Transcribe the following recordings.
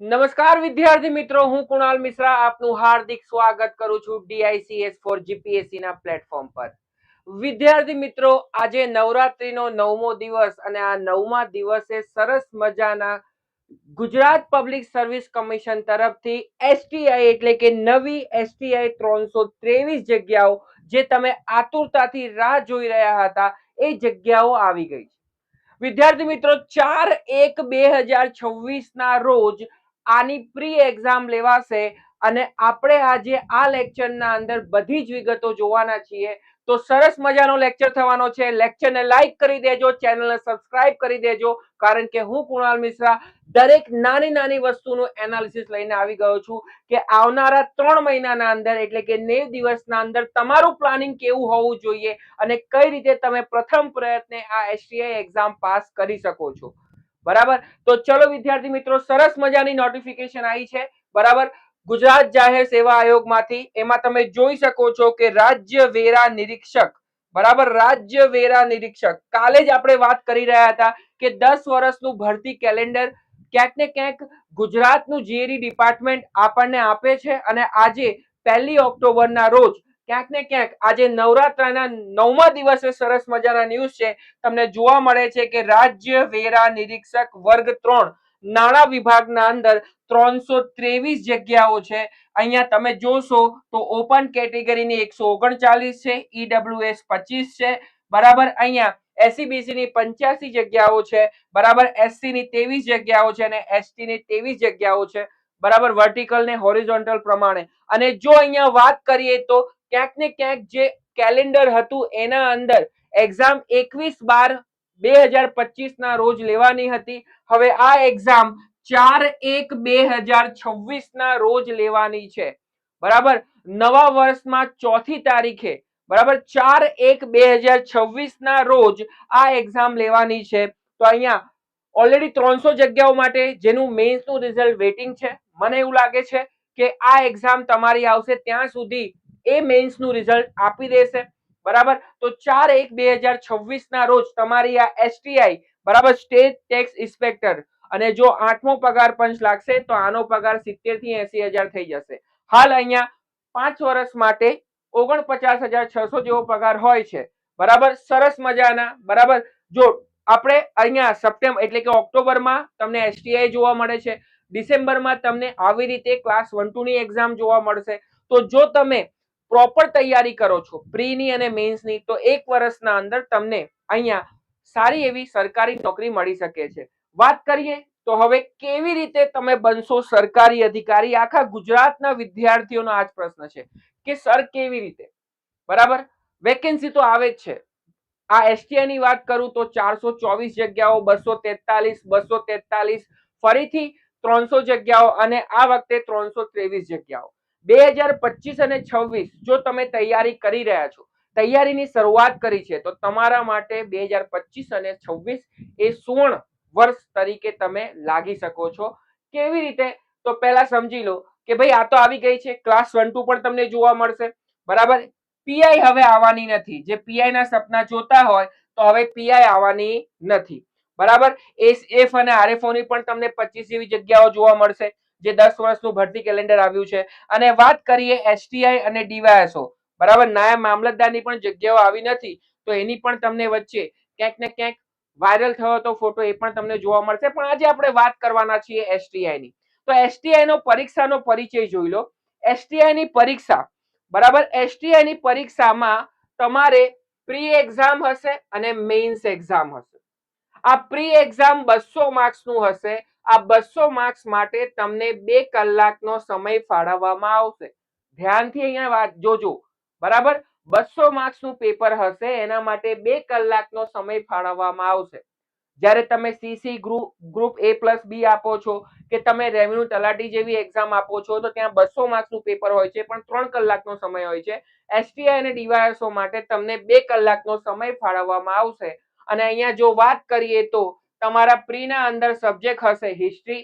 નમસ્કાર વિદ્યાર્થી મિત્રો, હું કુણાલ મિશ્રા આપનું હાર્દિક સ્વાગત કરું છું ડીઆઈસીએસ ફોર જીપીએસસી ના પ્લેટફોર્મ પર. વિદ્યાર્થી મિત્રો, આજે નવરાત્રીનો નવમો દિવસ અને આ નવમા દિવસે સરસ મજાના ગુજરાત પબ્લિક સર્વિસ કમિશન તરફથી એસટીઆઈ એટલે કે નવી એસટીઆઈ ત્રણસો ત્રેવીસ જગ્યાઓ જે તમે આતુરતાથી રાહ જોઈ રહ્યા હતા, એ જગ્યાઓ આવી ગઈ છે. વિદ્યાર્થી મિત્રો, ચાર એક બે હજાર છવ્વીસ ના રોજ આની પ્રી એક્ઝામ લેવાશે અને આપણે આજે આ લેક્ચરના અંદર બધી જ વિગતો જોવાના છીએ. તો સરસ મજાનો લેક્ચર થવાનો છે. લેક્ચરને લાઈક કરી દેજો ચેનલને સબસ્ક્રાઇબ કરી દેજો. કારણ કે હું કુણાલ મિશ્રા દરેક નાની નાની વસ્તુનું એનાલિસિસ લઈને આવી ગયો છું કે આવનારા ત્રણ મહિનાના અંદર, એટલે કે નેવ દિવસના અંદર તમારું પ્લાનિંગ કેવું હોવું જોઈએ અને કઈ રીતે તમે પ્રથમ પ્રયત્ને આ એસટીઆઈ એક્ઝામ પાસ કરી શકો છો. બરાબર? તો ચલો વિદ્યાર્થી મિત્રો, સરસ મજાની નોટિફિકેશન આવી છે. બરાબર? ગુજરાત જાહેર સેવા આયોગમાંથી એમાં તમે જોઈ શકો છો કે રાજ્ય વેરા નિરીક્ષક, બરાબર? રાજ્ય વેરા નિરીક્ષક. કાલે જ આપણે વાત કરી રહ્યા હતા કે દસ વર્ષનું ભરતી કેલેન્ડર ક્યાંક ને ક્યાંક ગુજરાતનું જીએડી ડિપાર્ટમેન્ટ આપણને આપે છે અને આજે પહેલી ઓક્ટોબરના રોજ ક્યાંક ને ક્યાંક આજે નવરાત્રાના નવમા દિવસે સરસ મજાના ન્યૂઝ છે. તમને જોવા મળે છે કે રાજ્ય વેરા નિરીક્ષક વર્ગ ત્રણ નાણાં વિભાગના અંદર ત્રણસો ત્રેવીસ જગ્યાઓ છે. અહીંયા તમે જોશો તો ઓપન કેટેગરીની એકસો ઓગણચાલીસ છે ઈડબ્લ્યુએસ પચીસ છે. બરાબર, અહીંયા એસસીબીસી ની પંચ્યાસી જગ્યાઓ છે. બરાબર એસસી ની ત્રેવીસ જગ્યાઓ છે અને એસટી ની ત્રેવીસ જગ્યાઓ છે. બરાબર વર્ટિકલ ને હોરિઝોન્ટલ પ્રમાણે. અને જો અહીંયા વાત કરીએ તો ક્યાંક ને ક્યાંક જે કેલેન્ડર હતું એના અંદર એક્ઝામ એકવીસ બાર બે હજાર પચીસ ના રોજ લેવાની હતી. હવે આ એક્ઝામ ચાર એક બે હજાર છવ્વીસ ના રોજ લેવાની છે. બરાબર? નવા વર્ષમાં ચોથી તારીખે, બરાબર? ચાર એક બે હજાર છવ્વીસ ના રોજ આ એક્ઝામ લેવાની છે. તો અહીંયા ઓલરેડી ત્રણસો જગ્યાઓ માટે જેનું મેન્સનું રિઝલ્ટ વેટિંગ છે. મને એવું લાગે છે કે આ એક્ઝામ તમારી આવશે ત્યાં સુધી એ મેન્સનું રિઝલ્ટ આપી દેશે. બરાબર? તો ચાર એક બે હજાર છવ્વીસ ના રોજ તમારી આ એસટીઆઈ બરાબર સ્ટેટ ટેક્સ ઇન્સ્પેક્ટર અને જો આઠમો પગાર પંચ લાગશે, તો આનો પગાર સિત્તેરથી એસી હજાર થઈ જશે. હાલ અહીંયા પાંચ વર્ષ માટે ઓગણપચાસ હજાર છસો જેવો પગાર હોય છે. બરાબર? સરસ મજાના. બરાબર? જો આપણે અહીંયા સપ્ટેમ્બર એટલે કે ઓક્ટોબરમાં તમને એસટીઆઈ જોવા મળે છે. ડિસેમ્બરમાં તમને આવી રીતે ક્લાસ વન ટુ ની એક્ઝામ જોવા મળશે. તો જો તમે પ્રોપર તૈયારી કરો છો પ્રીની અને મેન્સની તો એક વર્ષના અંદર તમને અહીંયા સારી એવી સરકારી નોકરી મળી શકે છે. વાત કરીએ તો હવે કેવી રીતે તમે બનશો સરકારી અધિકારી? આખા ગુજરાતના વિદ્યાર્થીઓનો આ જ પ્રશ્ન છે કે સર કેવી રીતે? બરાબર? વેકેન્સી તો આવે જ છે. આ એસટીઆઈ ની વાત કરું તો ચારસો ચોવીસ જગ્યાઓ, બસો તેતાલીસ બસો તેતાલીસ, ફરીથી ત્રણસો જગ્યાઓ અને આ વખતે ત્રણસો ત્રેવીસ જગ્યાઓ. બે હજાર પચીસ અને છવ્વીસ, જો તમે તૈયારી કરી રહ્યા છો, તૈયારીની શરૂઆત કરી છે, તો તમારા માટે બે હજાર પચીસ અને છવ્વીસ એ સુવર્ણ વર્ષ તરીકે તમે લાગી શકો છો. કેવી રીતે? તો પહેલા સમજી લો કે ભાઈ આ તો આવી ગઈ છે, ક્લાસ વન ટુ પણ તમને જોવા મળશે. બરાબર? પીઆઈ હવે આવવાની નથી. જે પીઆઈ ના સપના જોતા હોય, તો હવે પીઆઈ આવવાની નથી. બરાબર? એસ એફ અને આરએફઓ ની પણ તમને પચીસ જેવી જગ્યાઓ જોવા મળશે. જે દસ વર્ષનું ભરતી કેલેન્ડર આવ્યું છે. અને વાત કરીએ એસટીઆઈ અને ડીવાયએસઓ બરાબર? નાયબ મામલતદારની પણ જગ્યાઓ આવી નથી, તો એની પણ તમને વચ્ચે ક્યાંક ને ક્યાંક વાયરલ થયો તો ફોટો એ પણ તમને જોવા મળશે. પણ આજે આપણે વાત કરવાના છીએ એસટીઆઈ ની. તો એસટીઆઈ નો પરીક્ષાનો પરિચય જોઈ લો. એસટીઆઈ ની પરીક્ષા, બરાબર? એસટીઆઈ ની પરીક્ષામાં તમારે પ્રી એક્ઝામ હશે અને મેઇન્સ એક્ઝામ હશે. આ પ્રી એક્ઝામ બસો માર્ક્સનું હશે. આ બસો માર્ક્સ માટે તમને બે કલાકનો સમય ફાળવવામાં આવશે. ધ્યાનથી અહીંયા વાત જોજો. બરાબર? બસો માર્ક્સનું પેપર હશે, એના માટે બે કલાકનો સમય ફાળવવામાં આવશે. જ્યારે તમે CC group group A plus B આપો છો, કે તમે રેવન્યુ તલાટી જેવી એક્ઝામ આપો છો, તો ત્યાં બસો માર્ક્સનું પેપર હોય છે, પણ ત્રણ કલાકનો સમય હોય છે. એસટીઆઈ અને ડીવાયએસઓ માટે તમને બે કલાકનો સમય ફાળવવામાં આવશે. અને અહીંયા જો વાત કરીએ તો તમારા પ્રીના અંદર સબ્જેક્ટ હશે હિસ્ટ્રી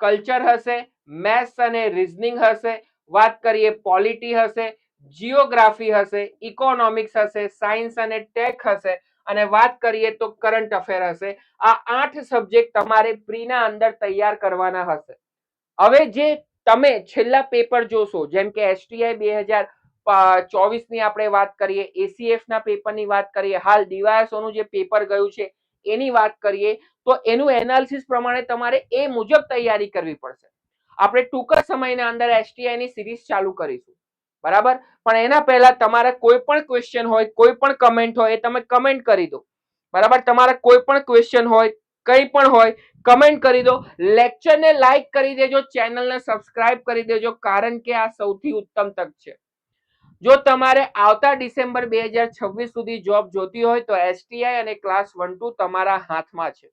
કલ્ચર હશે મેથ્સ અને રિઝનિંગ હશે, વાત કરીએ પોલિટી હશે જીઓગ્રાફી હશે ઇકોનોમિક્સ હશે સાયન્સ અને ટેક હશે, અને વાત કરીએ તો કરંટ અફેર હશે. આ આઠ સબ્જેક્ટ તમારે પ્રીના અંદર તૈયાર કરવાના હશે. હવે જે તમે છેલ્લા પેપર જોશો, જેમ કે એસટીઆઈ બે હજાર ચોવીસની આપણે વાત કરીએ એસીએફના પેપરની વાત કરીએ, હાલ DYSO જે પેપર ગયું છે એની વાત કરીએ, તો એનું એનાલિસિસ પ્રમાણે તમારે એ મુજબ તૈયારી કરવી પડશે. આપણે ટૂંક જ સમયના અંદર એસટીઆઈ ની સિરીઝ ચાલુ કરીશું. બરાબર? પણ એના પહેલા તમારે કોઈ પણ ક્વેશ્ચન હોય, કોઈ પણ કમેન્ટ હોય, એ તમે કમેન્ટ કરી દો. બરાબર? તમારે કોઈ પણ ક્વેશ્ચન હોય, કંઈ પણ હોય કમેન્ટ કરી દો. લેક્ચરને લાઈક કરી દેજો ચેનલને સબસ્ક્રાઇબ કરી દેજો, કારણ કે આ સૌથી ઉત્તમ તક છે. જો તમારે આવતા ડિસેમ્બર બે હજાર છવ્વીસ સુધી જોબ જોતી હોય તો એસટીઆઈ અને ક્લાસ વન ટુ તમારા હાથમાં છે.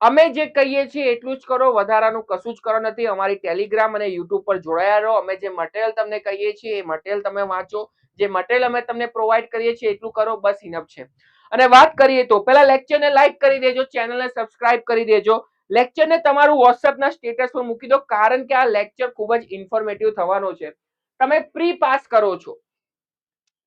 અમે જે કહીએ છીએ એટલું જ કરો, વધારાનું કશું જ કરો નથી. અમારી ટેલિગ્રામ અને યુટ્યુબ પર જોડાયા રહો. અમે જે મટીરિયલ તમને કહીએ છીએ એ મટીરિયલ તમે વાંચો. જે મટીરિયલ અમે તમને પ્રોવાઈડ કરીએ છીએ એટલું કરો, બસ ઇનફ છે. અને વાત કરીએ તો પહેલા લેક્ચરને લાઈક કરી દેજો ચેનલને સબસ્ક્રાઇબ કરી દેજો. લેક્ચરને તમારું વોટ્સઅપના સ્ટેટસ પર મૂકી દો, કારણ કે આ લેક્ચર ખૂબ જ ઇન્ફોર્મેટિવ થવાનો છે. તમે પ્રી પાસ કરો છો.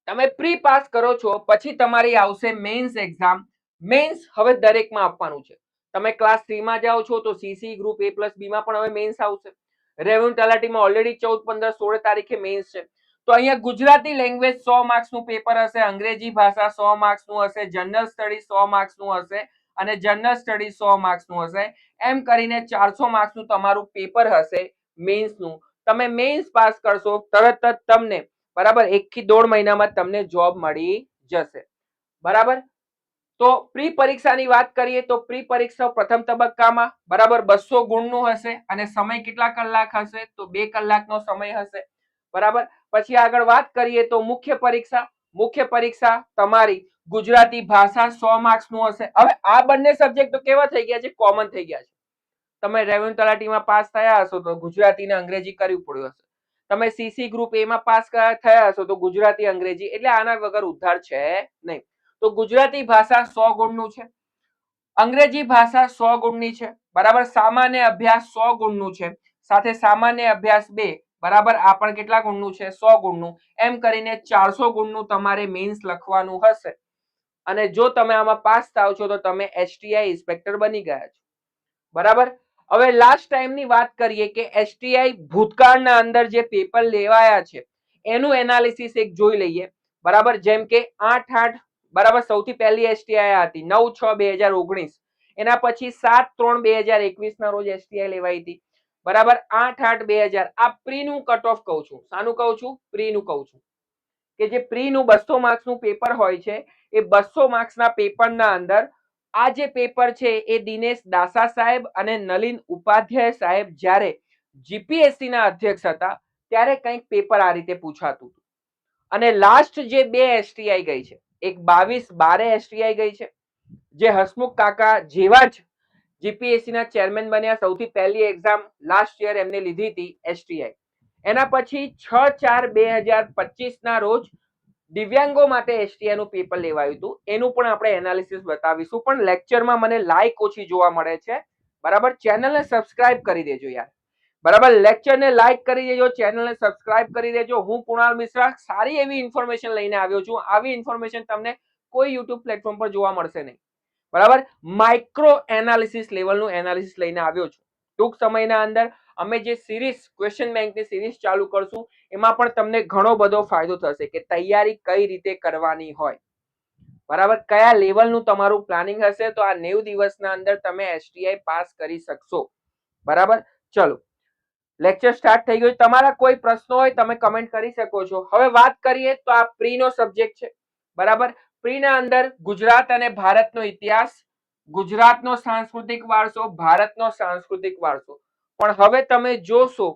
તમે પ્રી પાસ કરો છો, પછી તમારી આવશે મેન્સ એક્ઝામ મેન્સ હવે દરેકમાં આપવાનું છે. તમે ક્લાસ થ્રીમાં જાઓ છો, તો સીસી ગ્રુપ એ પ્લસ બીમાં પણ હવે મેન્સ આવશે. રેવન્યુ તલાટીમાં ઓલરેડી ચૌદ, પંદર, સોળ તારીખે મેન્સ છે. તો અહીંયા ગુજરાતી લેંગ્વેજ સો માર્ક્સનું પેપર હશે, અંગ્રેજી ભાષા સો માર્ક્સનું હશે જનરલ સ્ટડી સો માર્ક્સનું હશે અને જનરલ સ્ટડી સો માર્ક્સનું હશે. એમ કરીને ચારસો માર્ક્સનું તમારું પેપર હશે મેન્સનું તમે મેન્સ પાસ કરશો, તરત જ તમને, બરાબર એક થી દોઢ મહિનામાં તમને જોબ મળી જશે. બરાબર? તો પ્રી પરીક્ષાની વાત કરીએ તો પ્રી પરીક્ષા પ્રથમ તબક્કામાં, બરાબર, બસો ગુણનું હશે અને સમય કેટલા કલાક હશે? તો બે કલાકનો સમય હશે. બરાબર? પછી આગળ વાત કરીએ તો મુખ્ય પરીક્ષા. મુખ્ય પરીક્ષા તમારી ગુજરાતી ભાષા સો માર્ક્સનું હશે. હવે આ બંને સબ્જેક્ટ તો કેવા થઈ ગયા છે? કોમન થઈ ગયા છે. તમે રેવન્યુ તલાટીમાં પાસ થયા હશો તો ગુજરાતીને અંગ્રેજી કરવી પડ્યું હશે. તમે સીસી ગ્રુપ એમાં પાસ થયા હશો તો ગુજરાતી, અંગ્રેજી એટલે આના વગર ઉદ્ધાર છે નહીં. તો ગુજરાતી ભાષા સો ગુણનું છે. અંગ્રેજી ભાષા સો ગુણની છે. બરાબર સામાન્ય અભ્યાસ સો ગુણનું છે. સાથે સામાન્ય અભ્યાસ બે, બરાબર આ પણ કેટલા ગુણનું છે? સો ગુણનું. એમ કરીને ચારસો ગુણનું તમારે મેન્સ લખવાનું હશે. અને જો તમે આમાં પાસ થાવ છો તો તમે એસટીઆઈ ઇન્સ્પેક્ટર બની ગયા છો. બરાબર? હવે લાસ્ટ ટાઈમની વાત કરીએ કે એસટીઆઈ ભૂતકાળના અંદર જે પેપર લેવાયા છે, એનું એનાલિસિસ એક જોઈ લઈએ. બરાબર? જેમ કે આઠ આઠ, બરાબર? સૌથી પહેલી એસટીઆઈ હતી, નવ છ બે હજાર ઓગણીસ. એના પછી સાત ત્રણ બે હજાર એકવીસ ના રોજ એસટીઆઈ લેવાઈ હતી. બરાબર? આઠ આઠ બે હજાર. આ પ્રીનું કટ ઓફ કહું છું. શાનું કહું છું? પ્રીનું કહું છું. કે જે પ્રીનું બસો માર્ક્સનું પેપર હોય છે, એ બસો માર્ક્સના પેપરના અંદર આ જે પેપર છે એ દિનેશ દાસા સાહેબ અને નલિન ઉપાધ્યાય સાહેબ જ્યારે જીપીએસસી ના અધ્યક્ષ હતા, ત્યારે કંઈક પેપર આ રીતે પૂછાતું હતું. અને લાસ્ટ જે બે એસટીઆઈ ગઈ છે, એક બાવીસ બારે એસટીઆઈ ગઈ છે, જે હસમુખ કાકા જેવા જ જીપીએસસી ના ચેરમેન બન્યા, સૌથી પહેલી એક્ઝામ લાસ્ટ યર એમને લીધી હતી એસટીઆઈ એના પછી છ ચાર બે હજાર પચીસ ના રોજ દિવ્યાંગો માટે એસટીઆઈ નું પેપર લેવાયું હતું. એનું પણ આપણે એનાલિસિસ બતાવીશું. પણ લેક્ચરમાં મને લાઈક ઓછી જોવા મળે છે. બરાબર? ચેનલને સબસ્ક્રાઇબ કરી દેજો યાર. બરાબર? લેક્ચરને લાઈક કરી દેજો ચેનલને સબસ્ક્રાઇબ કરી દેજો. હું કુણાલ મિશ્રા સારી એવી ઇન્ફોર્મેશન લઈને આવ્યો છું. આવી ઇન્ફોર્મેશન તમને કોઈ યુટ્યુબ પ્લેટફોર્મ પર જોવા મળશે નહીં. બરાબર? માઇક્રો એનાલિસિસ લેવલનું એનાલિસિસ લઈને આવ્યો છું. ટૂંક સમયના અંદર અમે જે સિરીઝ ક્વેશ્ચન બેંકની સિરીઝ ચાલુ કરશું, એમાં પણ તમને ઘણો બધો ફાયદો થશે કે તૈયારી કઈ રીતે કરવાની હોય. બરાબર? કયા લેવલનું તમારું પ્લાનિંગ હશે તો આ નેવું દિવસના અંદર તમે એસટીઆઈ પાસ કરી શકશો. બરાબર? ચલો. લેક્ચર સ્ટાર્ટ થઈ ગયું. તમારા કોઈ પ્રશ્નો હોય તમે કમેન્ટ કરી શકો છો. હવે વાત કરીએ તો આ પ્રીનો સબ્જેક્ટ છે. બરાબર? પ્રીના અંદર ગુજરાત અને ભારતનો ઇતિહાસ, ગુજરાતનો સાંસ્કૃતિક વારસો, ભારતનો સાંસ્કૃતિક વારસો. પણ હવે તમે જોશો,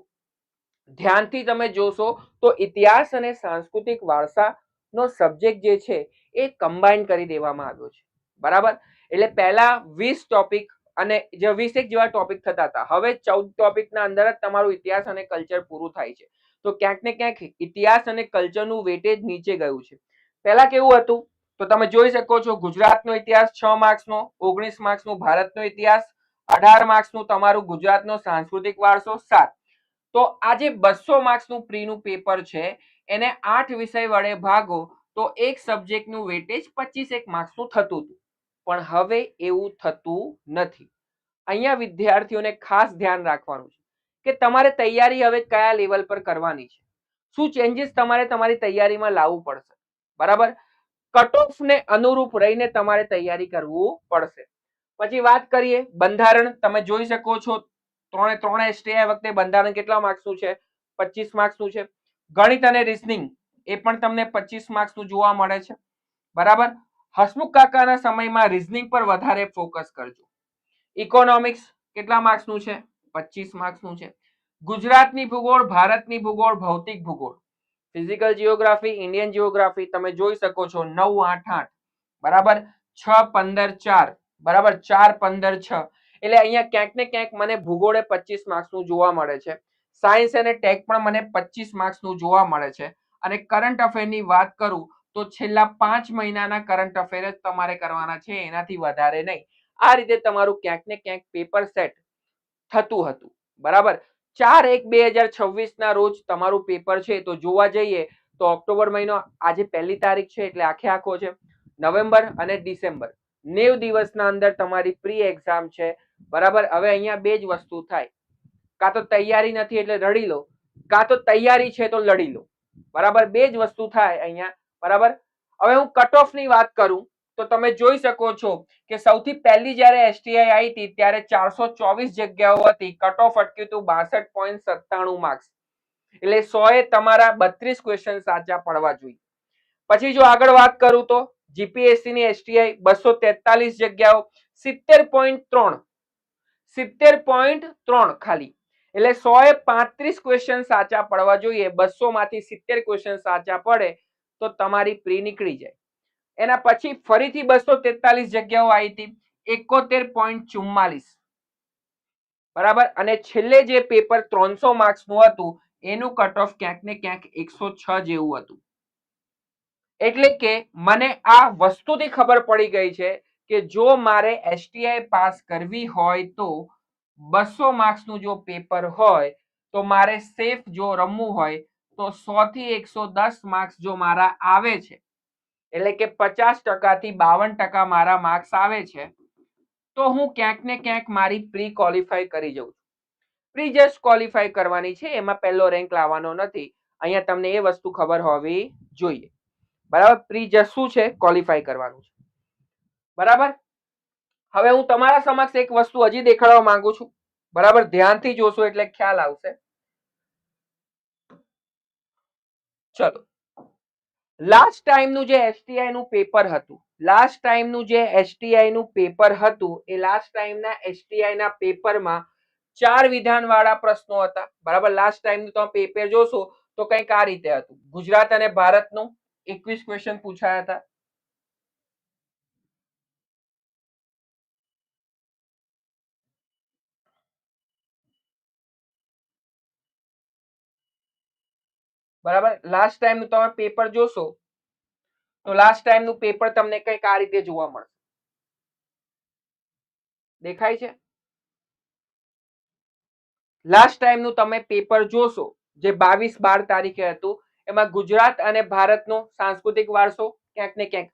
ધ્યાનથી તમે જોશો તો ઇતિહાસ અને સાંસ્કૃતિક વારસાનો સબ્જેક્ટ જે છે એ કમ્બાઈન કરી દેવામાં આવ્યો છે. બરાબર? એટલે પહેલા વીસ ટોપિક અને જે વીસેક જેવા ટોપિક થતા હતા. હવે ચૌદ ટોપિકના અંદર જ તમારું ઇતિહાસ અને કલ્ચર પૂરું થાય છે. તો ક્યાંક ને ક્યાંક ઇતિહાસ અને કલ્ચરનું વેટેજ નીચે ગયું છે. પહેલા કેવું હતું? તો તમે જોઈ શકો છો ગુજરાતનો ઇતિહાસ છ માર્ક્સનો ઓગણીસ માર્ક્સનું ભારતનો ઇતિહાસ અઢાર માર્ક્સનું તમારું ગુજરાતનો સાંસ્કૃતિક વારસો સાત. તો આ જે બસો માર્ક્સનું પ્રીનું પેપર છે, એને આઠ વિષય વડે ભાગો, તો એક સબ્જેક્ટનું વેટેજ પચીસ એક માર્ક્સનું થતું હતું. પણ હવે એવું થતું નથી. અહીંયા વિદ્યાર્થીઓને ખાસ ધ્યાન રાખવાનું છે કે તમારે તૈયારી હવે કયા લેવલ પર કરવાની છે. શું ચેન્જીસ તમારે તમારી તૈયારીમાં લાવવું પડશે? બરાબર? કટ ઓફ ને અનુરૂપ રહીને તમારે તૈયારી કરવું પડશે. પછી વાત કરીએ બંધારણ. તમે જોઈ શકો છો ત્રણે ત્રણ એસટીઆઈ વખતે બંધારણ કેટલા માર્ક્સનું છે? પચીસ માર્ક્સનું છે. ગણિત અને રિઝનિંગ એ પણ તમને પચીસ માર્ક્સનું જોવા મળે છે. બરાબર? હસમુખ કાકાના સમયમાં રિઝનિંગ પર વધારે ફોકસ કરજો. ઇકોનોમિક્સ કેટલા માર્ક્સનું છે? પચીસ માર્ક્સનું છે. ગુજરાતની ભૂગોળ, ભારતની ભૂગોળ, ભૌતિક ભૂગોળ. ફિઝિકલ જીઓગ્રાફી ઇન્ડિયન જીઓગ્રાફી તમે જોઈ શકો છો નવ આઠ આઠ. બરાબર? છ, પંદર, ચાર. બરાબર? ચાર, પંદર, છ. એટલે અહીંયા ક્યાંક ને ક્યાંક મને ભૂગોળે પચીસ માર્ક્સનું જોવા મળે છે. સાયન્સ અને ટેક પણ મને પચીસ માર્ક્સનું જોવા મળે છે. અને કરંટ અફેરની વાત કરું તો છેલ્લા પાંચ મહિનાના કરંટ અફેર જ તમારે કરવાના છે, એનાથી વધારે નહીં. આ રીતે તમારું ક્યાંક ને ક્યાંક પેપર સેટ થતું હતું. બરાબર? ચાર એક બે હજાર છવ્વીસ ના રોજ તમારું પેપર છે તો જોવા જઈએ તો ઓક્ટોબર મહિનો આજે પહેલી તારીખ છે એટલે આખે આખો છે. નવેમ્બર અને ડિસેમ્બર. નેવ દિવસના અંદર તમારી પ્રી એક્ઝામ છે. બરાબર? હવે અહીંયા બે જ વસ્તુ થાય. કાં તો તૈયારી નથી એટલે રડી લો. કાં તો તૈયારી છે તો લડી લો. બરાબર? બે જ વસ્તુ થાય અહીંયા. બરાબર? હવે હું કટ ઓફની વાત કરું, તો તમે જોઈ શકો છો કે સૌથી પહેલી જ્યારે એસટીઆઈ આવી હતી, ત્યારે ચારસો ચોવીસ જગ્યાઓ હતી. કટ ઓફ અટક્યું હતું બાસઠ પોઈન્ટ સત્તાણું માર્ક્સ એટલે સો એ તમારા બત્રીસ ક્વેશ્ચન સાચા પડવા જોઈએ. પછી જો આગળ વાત કરું તો જીપીએસસી ની એસટીઆઈ બસો તેતાલીસ જગ્યાઓ, સિત્તેર પોઈન્ટ ત્રણ, સિત્તેર પોઈન્ટ ત્રણ ખાલી. એટલે સો એ પાંત્રીસ ક્વેશ્ચન સાચા પડવા જોઈએ બસો માંથી સિત્તેર ક્વેશ્ચન સાચા પડે, તો તમારી પ્રી નીકળી જાય. એના પછી ફરીથી બસો તેતાલીસ જગ્યાઓ આવી હતી, એકોતેર પોઈન્ટ ચુમ્માલીસ. બરાબર? અને છેલ્લે જે પેપર ત્રણસો માર્ક્સનું હતું, એનું કટ ઓફ ક્યાંક ને ક્યાંક એકસો છ જેવું હતું. એટલે કે મને આ વસ્તુથી ખબર પડી ગઈ છે કે જો મારે એસટીઆઈ પાસ કરવી હોય તો બસો માર્ક્સનું જો પેપર હોય, તો મારે સેફ જો રમવું હોય, તો સો થી એકસો દસ માર્ક્સ જો મારા આવે છે. એટલે કે પચાસ ટકાથી બાવન ટકા મારા માર્ક્સ આવે છે. તો હું ક્યાંક ને ક્યાંક મારી પ્રી ક્વોલિફાય કરી જઉં છું. પ્રી જસ્ટ ક્વોલિફાય કરવાની છે, એમાં પહેલો રેન્ક લાવવાનો નથી. અહીંયા તમને એ વસ્તુ ખબર હોવી જોઈએ. બરાબર? પ્રીજસ શું છે? ક્વોલિફાય કરવાનું છે. બરાબર? હવે હું તમારા સમક્ષ એક વસ્તુ હજી દેખાડવા માંગુ છું. બરાબર? ધ્યાનથી જોશો એટલે ખ્યાલ આવશે. ચલો. લાસ્ટ ટાઈમનું જે એસટીઆઈ નું પેપર હતું લાસ્ટ ટાઈમનું જે એસટીઆઈ નું પેપર હતું, એ લાસ્ટ ટાઈમના એસટીઆઈ ના પેપરમાં ચાર વિધાનવાળા પ્રશ્નો હતા. બરાબર? લાસ્ટ ટાઈમનું તમે પેપર જોશો તો કંઈક આ રીતે હતું. ગુજરાત અને ભારતનું એકવીસ ક્વેશ્ચન પૂછાયા હતા. બરાબર? લાસ્ટ ટાઈમનું તમે પેપર જોશો, તો લાસ્ટ ટાઈમનું પેપર તમને કંઈક આ રીતે જોવા મળશે. દેખાય છે? લાસ્ટ ટાઈમનું તમે પેપર જોશો, જે બાવીસ બાર તારીખે હતું એમાં ગુજરાત અને ભારતનો સાંસ્કૃતિક વારસો ક્યાંક ને ક્યાંક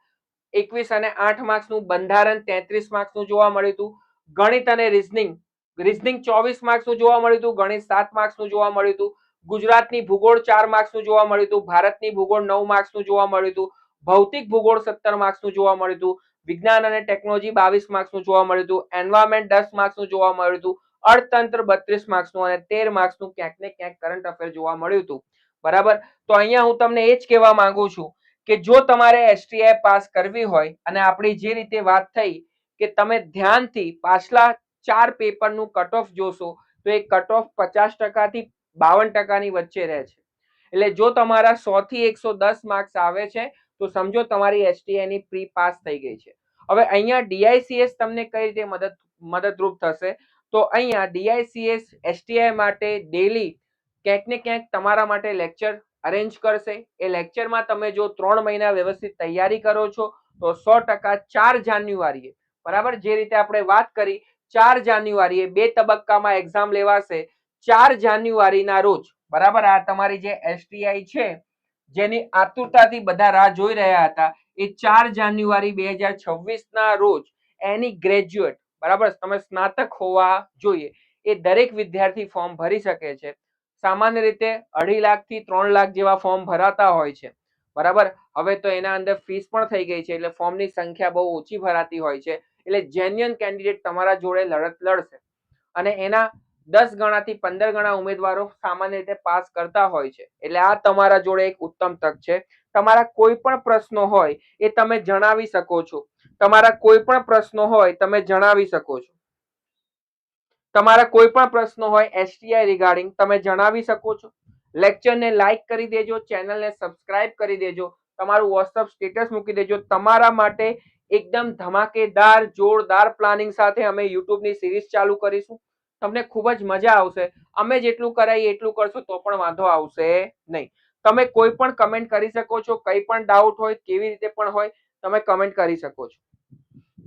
એકવીસ અને આઠ માર્ક્સનું બંધારણ, તેત્રીસ માર્ક્સનું જોવા મળ્યું હતું. ગણિત અને રિઝનિંગ રિઝનિંગ ચોવીસ માર્ક્સનું જોવા મળ્યું હતું, ગણિત સાત માર્ક્સનું જોવા મળ્યું હતું. ગુજરાતની ભૂગોળ ચાર માર્ક્સનું જોવા મળ્યું હતું, ભારતની ભૂગોળ નવ માર્ક્સનું જોવા મળ્યું હતું, ભૌતિક ભૂગોળ સત્તર માર્ક્સનું જોવા મળ્યું હતું, વિજ્ઞાન અને ટેકનોલોજી બાવીસ માર્ક્સનું જોવા મળ્યું હતું એન્વાયરમેન્ટ દસ માર્ક્સનું જોવા મળ્યું હતું, અર્થતંત્ર બત્રીસ માર્ક્સનું અને તેર માર્ક્સનું ક્યાંક ને ક્યાંક કરંટ અફેર જોવા મળ્યું હતું. બરાબર? તો અહીંયા હું તમને એ જ કહેવા માંગુ છું કે જો તમારે એસટીઆઈ પાસ કરવી હોય અને આપણી જે રીતે વાત થઈ કે તમે ધ્યાનથી પાછલા ચાર પેપરનું કટ ઓફ જોશો, તો એ કટ ઓફ પચાસ ટકાથી બાવન ટકાની વચ્ચે રહે છે. એટલે જો તમારા સો થી એકસો દસ માર્ક્સ આવે છે, તો સમજો તમારી એસટીઆઈની પ્રી પાસ થઈ ગઈ છે. હવે અહીંયા ડીઆઈસીએસ તમને કઈ રીતે મદદ, મદદરૂપ થશે? તો અહીંયા ડીઆઈસીએસ, એસટીઆઈ માટે ડેલી ક્યાંક ને ક્યાંક તમારા માટે લેક્ચર અરેન્જ કરશે. એ લેક્ચરમાં તમે જો ત્રણ મહિના વ્યવસ્થિત તૈયારી કરો છો, તો સો ટકા ચાર જાન્યુઆરીએ, બરાબર? જે રીતે આપણે વાત કરી, ચાર જાન્યુઆરીએ બે તબક્કામાં એક્ઝામ લેવાશે, ચાર જાન્યુઆરીના રોજ, બરાબર? આ તમારી જે એસટીઆઈ છે, જેની આતુરતાથી બધા રાહ જોઈ રહ્યા હતા, એ ચાર જાન્યુઆરી બે હજાર છવ્વીસના રોજ એની ગ્રેજ્યુએટ બરાબર? તમે સ્નાતક હોવા જોઈએ. એ દરેક વિદ્યાર્થી ફોર્મ ભરી શકે છે. સામાન્ય રીતે અઢી લાખથી ત્રણ લાખ જેવા ફોર્મ ભરાતા હોય છે. બરાબર? હવે તો એના અંદર ફીસ પણ થઈ ગઈ છે, એટલે ફોર્મની સંખ્યા બહુ ઓછી ભરાતી હોય છે, એટલે જેન્યુઅન કેન્ડિડેટ તમારા જોડે લડત લડશે. અને એના દસ ગણાથી પંદર ગણા ઉમેદવારો સામાન્ય રીતે પાસ કરતા હોય છે. એટલે આ તમારા જોડે એક ઉત્તમ તક છે. તમારા કોઈ પણ પ્રશ્નો હોય એ તમે જણાવી શકો છો. તમારા કોઈ પણ પ્રશ્નો હોય તમે જણાવી શકો છો. તમારા કોઈ પણ પ્રશ્નો હોય એસટીઆઈ રિગાર્ડિંગ તમે જણાવી શકો છો. લેક્ચરને લાઈક કરી દેજો ચેનલને સબસ્ક્રાઇબ કરી દેજો. તમારું વોટ્સઅપ સ્ટેટસ મૂકી દેજો. તમારા માટે એકદમ ધમાકેદાર, જોરદાર પ્લાનિંગ સાથે અમે યુટ્યુબની સિરીઝ ચાલુ કરીશું. તમને ખૂબ જ મજા આવશે. અમે જેટલું કરાવીએ એટલું કરશું, તો પણ વાંધો આવશે નહીં. તમે કોઈ પણ કમેન્ટ કરી શકો છો, કંઈ પણ ડાઉટ હોય, કેવી રીતે પણ હોય, તમે કમેન્ટ કરી શકો છો.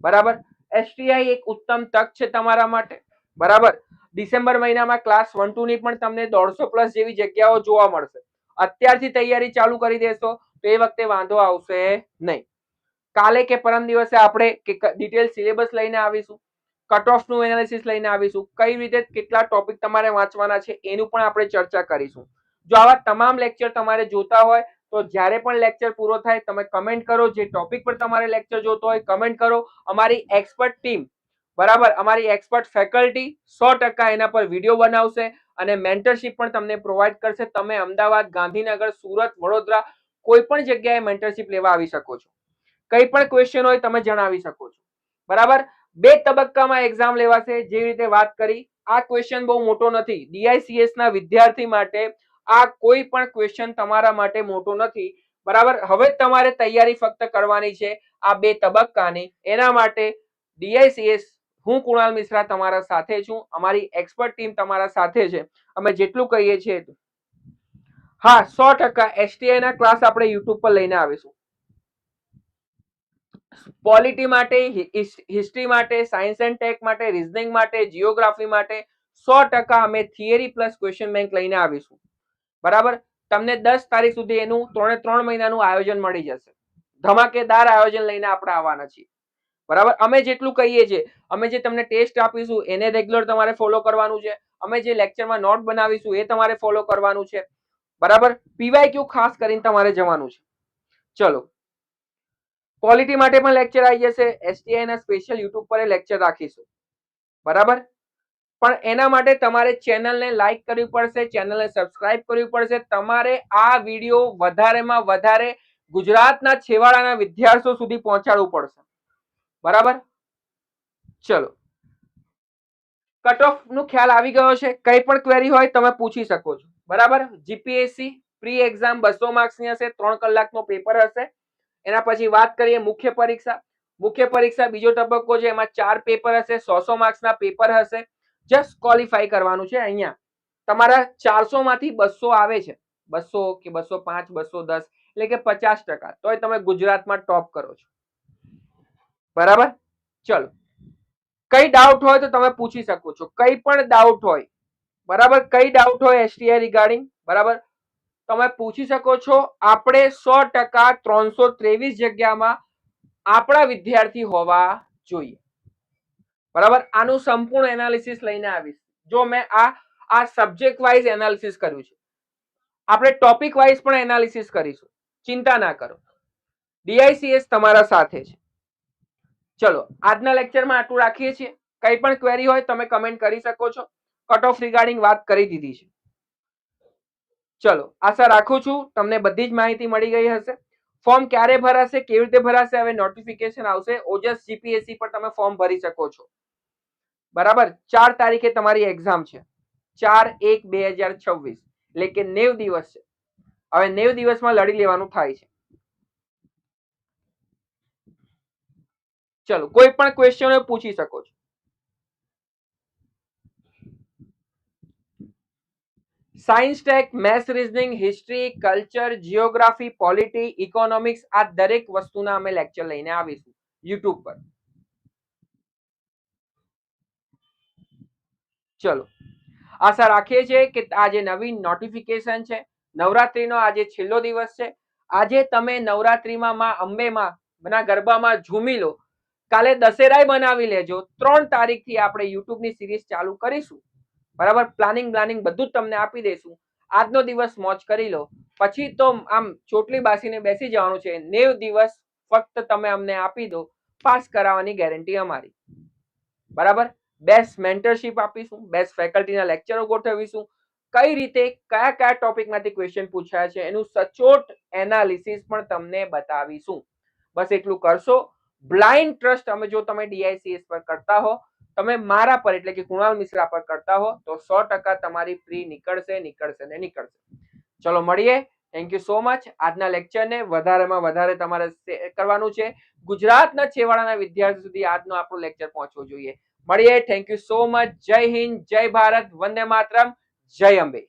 બરાબર? એસટીઆઈ એક ઉત્તમ તક છે તમારા માટે. બરાબર? ડિસેમ્બર મહિનામાં ક્લાસ વન ટુ ની પણ તમને દોઢસો પ્લસ જેવી જગ્યાઓ જોવા મળશે. અત્યારથી તૈયારી ચાલુ કરી દેશો, તો એ વખતે વાંધો આવશે નહીં. કાલે કે પરમ દિવસે આપણે ડિટેલ સિલેબસ લઈને આવીશું કટ ઓફનું એનાલિસિસ લઈને આવીશું, કઈ રીતે કેટલા ટોપિક તમારે વાંચવાના છે એનું પણ આપણે ચર્ચા કરીશું. જો આવા તમામ લેક્ચર તમારે જોતા હોય, તો જ્યારે પણ લેક્ચર પૂરો થાય, તમે કમેન્ટ કરો, જે ટોપિક પર તમારે લેક્ચર જોતો હોય કમેન્ટ કરો. અમારી એક્સપર્ટ ટીમ બરાબર? અમારી એક્સપર્ટ ફેકલ્ટી સો ટકા એના પર વીડિયો બનાવશે અને મેન્ટરશીપ પણ તમને પ્રોવાઈડ કરશે. તમે અમદાવાદ, ગાંધીનગર, સુરત, વડોદરા કોઈ પણ જગ્યાએ મેન્ટરશીપ લેવા આવી શકો છો. કઈ પણ ક્વેશ્ચન હોય તમે જણાવી શકો છો. બરાબર? બે તબક્કામાં એક્ઝામ લેવાશે. જે રીતે વાત કરી, આ ક્વેશ્ચન બહુ મોટો નથી. ડીઆઈસીએસ ના વિદ્યાર્થી માટે આ કોઈ પણ ક્વેશ્ચન તમારા માટે મોટો નથી. બરાબર? હવે તમારે તૈયારી ફક્ત કરવાની છે આ બે તબક્કાની. એના માટે ડીઆઈસીએસ હું કુણાલ મિશ્રા તમારા સાથે છું. અમારી એક્સપર્ટ ટીમ તમારા સાથે છે. અમે જેટલું કહીએ છીએ હા, સો ટકા એસટીઆઈ ના ક્લાસ આપણે યુટ્યુબ પર લઈને આવીશું. પોલિટી માટે હિસ્ટ્રી માટે સાયન્સ એન્ડ ટેક માટે રિઝનિંગ માટે જીઓગ્રાફી માટે સો ટકા અમે થિયરી પ્લસ ક્વેશ્ચન બેંક લઈને આવીશું. બરાબર? તમને દસ તારીખ સુધી એનું ત્રણે ત્રણ મહિનાનું આયોજન મળી જશે. ધમાકેદાર આયોજન લઈને આપણે આવવાના છીએ. બરાબર? અમે જેટલું કહીએ છીએ, અમે જે તમને ટેસ્ટ આપીશું, એને રેગ્યુલર તમારે ફોલો કરવાનું છે. અમે જે લેક્ચરમાં નોટ બનાવીશું, એ તમારે ફોલો કરવાનું છે. બરાબર? પીવાય ક્યુ ખાસ કરીને તમારે જવાનું છે. ચલો. ક્વોલિટી માટે પણ લેક્ચર આવી જશે. એસટીઆઈ ના સ્પેશિયલ યુટ્યુબ પર લેક્ચર રાખીશું. બરાબર? પણ એના માટે તમારે ચેનલને લાઈક કરવી પડશે ચેનલને સબસ્ક્રાઇબ કરવી પડશે. તમારે આ વીડિયો વધારેમાં વધારે ગુજરાતના છેવાડાના વિદ્યાર્થીઓ સુધી પહોંચાડવું પડશે. બરાબર? ચલો. કટ ઓફનું ખ્યાલ આવી ગયો છે. કઈ પણ ક્વેરી હોય તમે પૂછી શકો છો. બરાબર? જીપીએસસી પ્રી એક્ઝામ બસો માર્ક્સની હશે, ત્રણ કલાકનો પેપર હશે. એના પછી વાત કરીએ મુખ્ય પરીક્ષા. મુખ્ય પરીક્ષા બીજો તબક્કો છે, એમાં ચાર પેપર હશે સો સો માર્ક્સના પેપર હશે. જસ્ટ ક્વોલિફાય કરવાનું છે અહીંયા. તમારા ચારસો માંથી બસો આવે છે. બસો કે બસો પાંચ, બસો દસ, એટલે કે પચાસ ટકા. તોય તમે ગુજરાતમાં ટોપ કરો છો. બરાબર? ચલો. કઈ ડાઉટ હોય તો તમે પૂછી શકો છો. કઈ પણ ડાઉટ હોય. બરાબર? કઈ ડાઉટ હોય એસટીઆઈ રિગાર્ડિંગ બરાબર? તમે પૂછી શકો છો, આપણે સો ટકા ત્રણસો ત્રેવીસ જગ્યામાં આપણા વિદ્યાર્થી હોવા જોઈએ. બરાબર? આનું સંપૂર્ણ એનાલિસિસ લઈને આવીશ. જો મેં આ આ સબ્જેક્ટ વાઇઝ એનાલિસિસ કર્યું છે. આપણે ટોપિક વાઇઝ પણ એનાલિસિસ કરીશું. ચિંતા ના કરો. ડીઆઈસીએસ તમારા સાથે છે. ચલો, આજના લેક્ચરમાં આટલું રાખીએ છીએ. કઈ પણ ક્વેરી હોય તમે કમેન્ટ કરી શકો છો. કટ ઓફ રિગાર્ડિંગ વાત કરી દીધી છે. ચલો, આશા રાખું છું તમને બધી જ માહિતી મળી ગઈ હશે. ફોર્મ ક્યારે ભરાશે, કેવી રીતે ભરાશે, હવે નોટિફિકેશન આવશે. ઓજસ જીપીએસસી પર તમે ફોર્મ ભરી શકો છો. બરાબર? ચાર તારીખે તમારી એક્ઝામ છે. ચાર એક બે હજાર છવ્વીસ. એટલે કે નેવ દિવસ છે. હવે નેવ દિવસમાં લડી લેવાનું થાય છે. ચલો, કોઈ પણ ક્વેશ્ચન પૂછી શકો છો. Science tech maths reasoning history culture geography polity economics આ દરેક વસ્તુના અમે લેક્ચર લઈને આવીશું યુટ્યુબ પર. ચલો, આશા રાખીએ છીએ કે આ જે નવી નોટિફિકેશન છે, નવરાત્રીનો આજે છેલ્લો દિવસ છે, આજે તમે નવરાત્રીમાં માં અંબેમાં, ના ગરબામાં ઝૂમી લો કાલે દશેરાય બનાવી લેજો. ત્રણ તારીખથી આપણે યુટ્યુબની સિરીઝ ચાલુ કરીશું. બરાબર? પ્લાનિંગ પ્લાનિંગ બધું જ તમને આપી દઈશું. આજનો દિવસ મોજ કરી લો. પછી તો આમ ચોટલી બાસીને બેસી જવાનું છે. નેવ દિવસ ફક્ત તમે અમને આપી દો. પાસ કરાવવાની ગેરંટી અમારી. બરાબર? બેસ્ટ મેન્ટરશિપ આપીશું. બેસ્ટ ફેકલ્ટીના લેક્ચરો ગોઠવીશું. કઈ રીતે, કયા કયા ટોપિકમાંથી ક્વેશ્ચન પૂછાયા છે, એનું સચોટ એનાલિસિસ પણ તમને બતાવીશું. બસ એટલું કરશો. બ્લાઇન્ડ ટ્રસ્ટ અમે જો તમે ડીઆઈસીએસ પર કરતા હો, તમે મારા પર એટલે કે કુણાલ મિશ્રા પર કરતા હો, તો સો તમારી ફ્રી નીકળશે નીકળશે ને નીકળશે. ચલો મળીએ. થેન્ક યુ સો મચ આજના લેક્ચરને વધારેમાં વધારે તમારે કરવાનું છે. ગુજરાતના છેવાડાના વિદ્યાર્થી સુધી આજનો આપણો લેક્ચર પહોંચવો જોઈએ. મળીએ. થેન્ક યુ સો મચ જય હિન્દ, જય ભારત. વંદે માતરમ. જય અંબે.